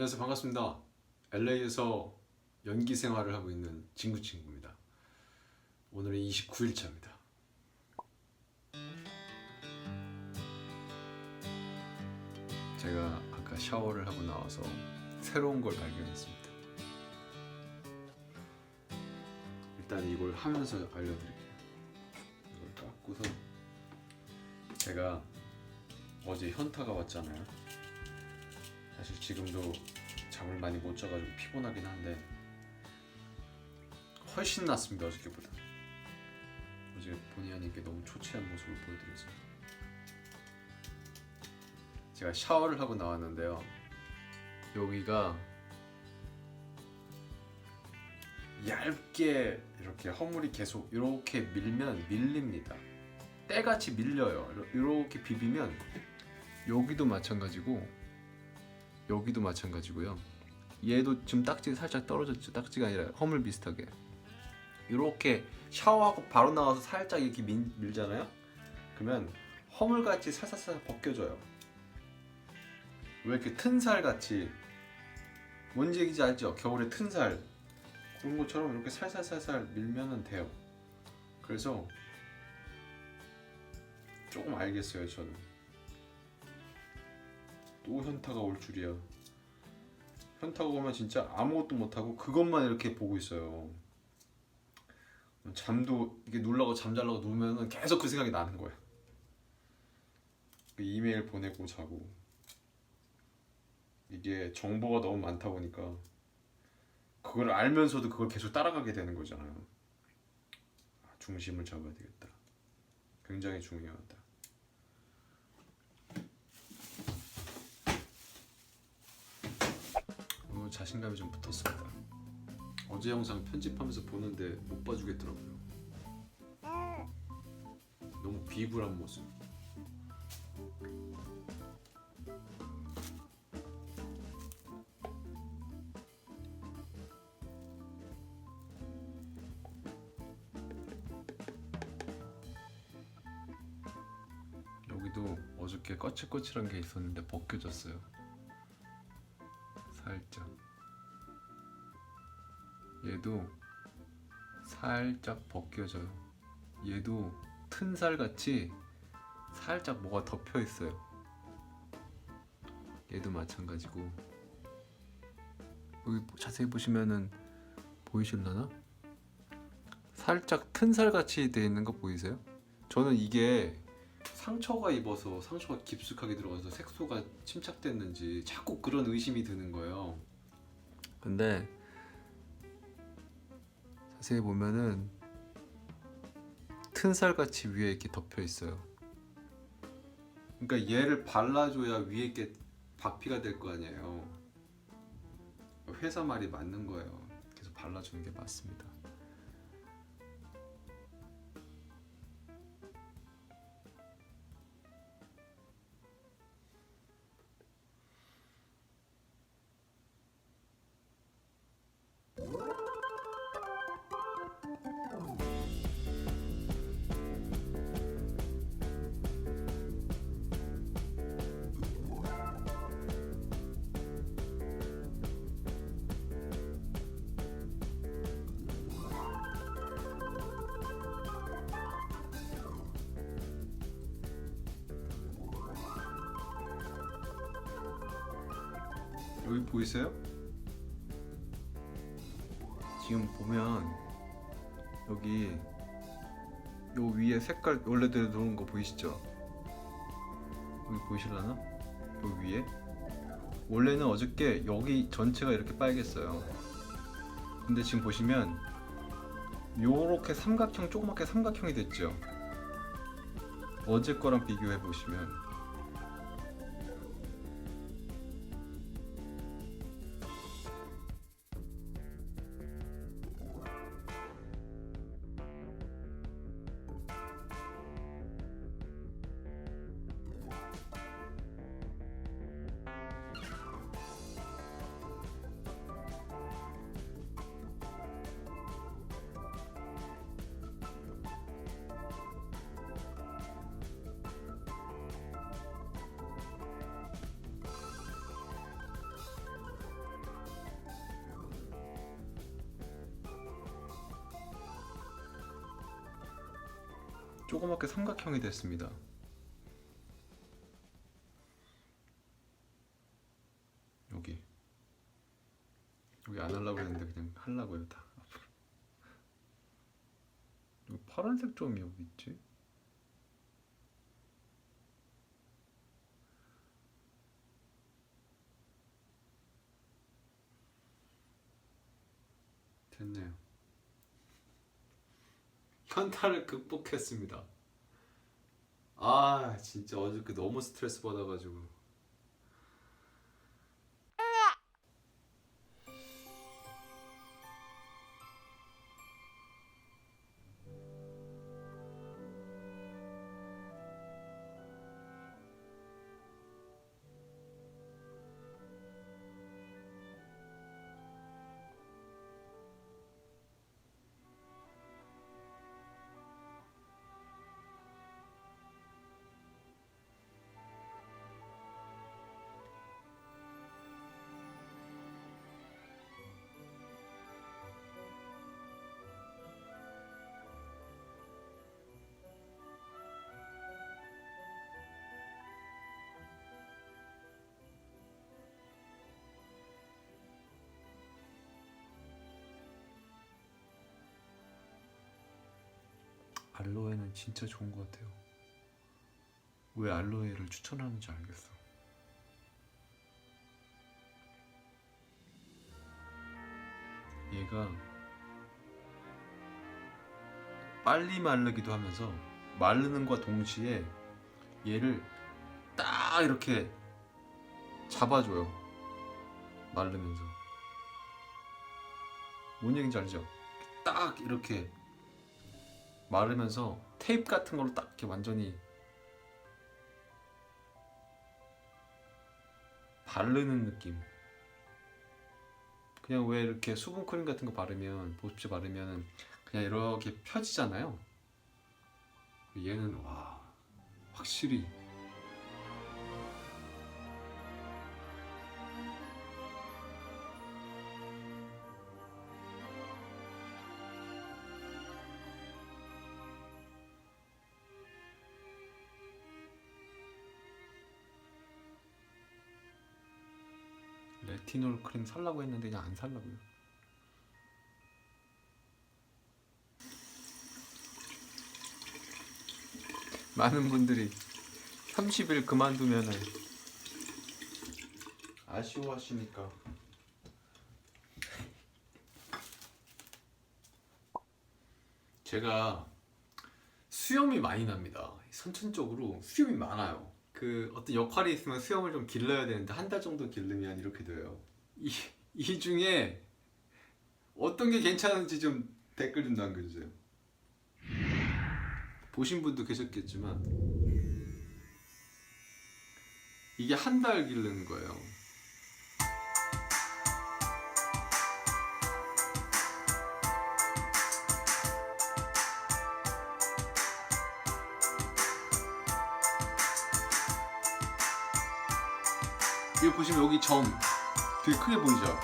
안녕하세요 반갑습니다. LA에서 연기 생활을 하고 있는 친구 친구입니다. 오늘은 29일 차입니다. 제가 아까 샤워를 하고 나와서 새로운 걸 발견했습니다. 일단 이걸 하면서 알려드릴게요. 이걸 깎고서 제가 어제 현타가 왔잖아요. 사실 지금도 잠을 많이 못 자가지고 피곤하긴 한데 훨씬 낫습니다 어저께보다. 어제 본의 아니게 너무 초췌한 모습을 보여드려서 제가 샤워를 하고 나왔는데요. 여기가 얇게 이렇게 허물이 계속 이렇게 밀면 밀립니다. 때같이 밀려요. 이렇게 비비면 여기도 마찬가지고 여기도 마찬가지고요. 얘도 지금 딱지 살짝 떨어졌죠. 딱지가 아니라 허물 비슷하게. 이렇게 샤워하고 바로 나와서 살짝 이렇게 밀, 밀잖아요. 그러면 허물같이 살살살 벗겨져요. 왜 이렇게 튼살같이 뭔지 얘기지 알죠? 겨울에 튼살 그런 것처럼 이렇게 살살살살 밀면은 돼요. 그래서 조금 알겠어요 저는. 또 현타가 올 줄이야. 현타가 오면 진짜 아무것도 못하고 그것만 이렇게 보고 있어요. 잠도 이게 놀라고 잠자려고 누우면 계속 그 생각이 나는 거야. 그 이메일 보내고 자고 이게 정보가 너무 많다 보니까 그걸 알면서도 그걸 계속 따라가게 되는 거잖아요. 아, 중심을 잡아야 되겠다. 굉장히 중요하다. 자신감이 좀 붙었습니다. 어제 영상 편집하면서 보는데 못 봐주겠더라고요. 너무 비굴한 모습. 여기도 어저께 거칠거칠한 게 있었는데 벗겨졌어요. 살짝. 얘도 살짝 벗겨져요. 얘도 튼살 같이 살짝 뭐가 덮여 있어요. 얘도 마찬가지고 여기 자세히 보시면은 보이실라나? 살짝 튼살 같이 돼 있는 거 보이세요? 저는 이게 상처가 입어서 상처가 깊숙하게 들어가서 색소가 침착됐는지 자꾸 그런 의심이 드는 거예요. 근데 자세히 보면은 튼살 같이 위에 이렇게 덮여 있어요. 그러니까 얘를 발라줘야 위에 게 박피가 될 거 아니에요. 회사 말이 맞는 거예요. 그래서 발라주는 게 맞습니다. 여기 보이세요? 지금 보면 여기 요 위에 색깔 원래대로 놓은 거 보이시죠? 여기 보이실라나? 요 위에 원래는 어저께 여기 전체가 이렇게 빨갰어요 근데 지금 보시면 요렇게 삼각형 조그맣게 삼각형이 됐죠 어제 거랑 비교해 보시면 조그맣게 삼각형이 됐습니다. 여기 여기 안 하려고 했는데 그냥 하려고요 다 앞으로. 파란색 점이 여기 있지? 됐네요. 현타를 극복했습니다. 아 진짜 어저께 너무 스트레스 받아가지고 알로에는 진짜 좋은 것 같아요. 왜 알로에를 추천하는지 알겠어. 얘가 빨리 마르기도 하면서 마르는과 동시에 얘를 딱 이렇게 잡아줘요. 마르면서. 뭔 얘기인지 알죠? 딱 이렇게 마르면서 테이프 같은 걸로 딱 이렇게 완전히 바르는 느낌. 그냥 왜 이렇게 수분 크림 같은 거 바르면 보습제 바르면 그냥 이렇게 펴지잖아요. 얘는 와 확실히 레티놀 크림 살라고 했는데 그냥 안 살라고요. 많은 분들이 30일 그만두면은 아쉬워하시니까 제가 수염이 많이 납니다. 선천적으로 수염이 많아요. 그 어떤 역할이 있으면 수염을 좀 길러야 되는데 한 달 정도 기르면 이렇게 돼요. 이, 이 중에 어떤 게 괜찮은지 좀 댓글 좀 남겨주세요. 보신 분도 계셨겠지만 이게 한달 기르는 거예요. 이거 보시면 여기 점 되게 크게 보이죠?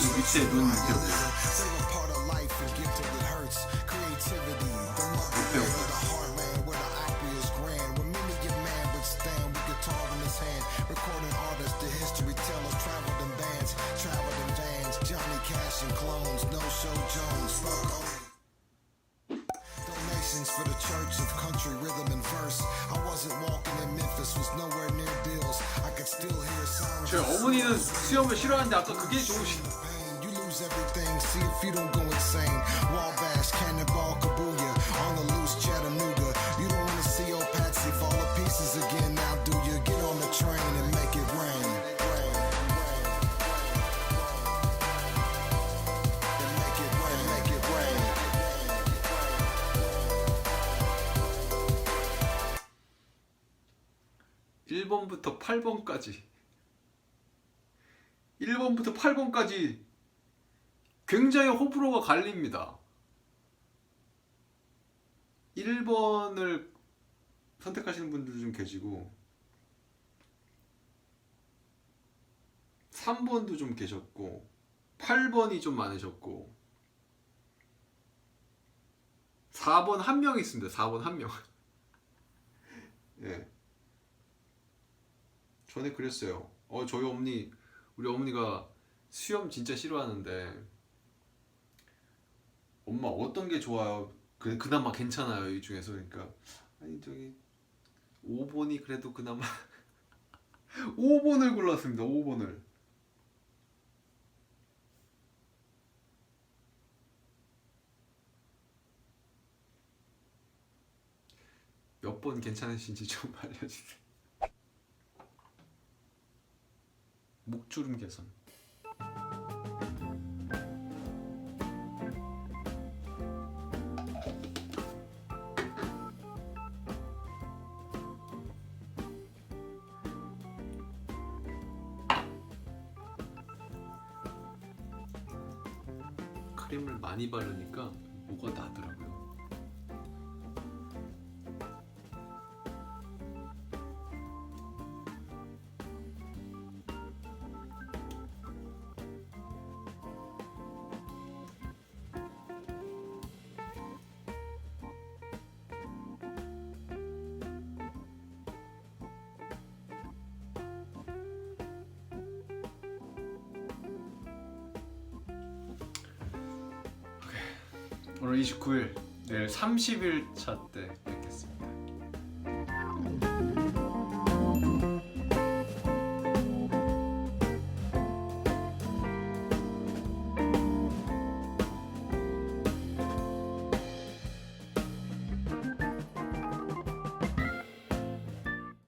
이 밑에 눈 Save a 어머니는 수염을 싫어하는데 아까 그게 pain. You lose everything, see if you don't go insane. Wabash, Cannonball, Kabuya, on the loose Chattanooga. You don't wanna see old Patsy fall to pieces again. Now do you get on the train and make it rain? Rain, rain, And make it rain, make it rain. 일번부터 8번까지 1번부터 8번까지 굉장히 호불호가 갈립니다. 1번을 선택하시는 분들 좀 계시고 3번도 좀 계셨고 8번이 좀 많으셨고 4번 한 명 있습니다. 4번 한 명. 예. 전에 그랬어요. 어 저희 어머니 우리 어머니가 수염 진짜 싫어하는데 엄마 어떤 게 좋아요? 그 그나마 괜찮아요 이 중에서 그러니까 아니 저기 5번이 그래도 그나마 5번을 골랐습니다. 5번을. 몇 번 괜찮으신지 좀 알려주세요. 목주름 개선. 크림을 많이 바르니까 뭐가 나더라고요. 오늘 29일, 내일 30일 차때 뵙겠습니다.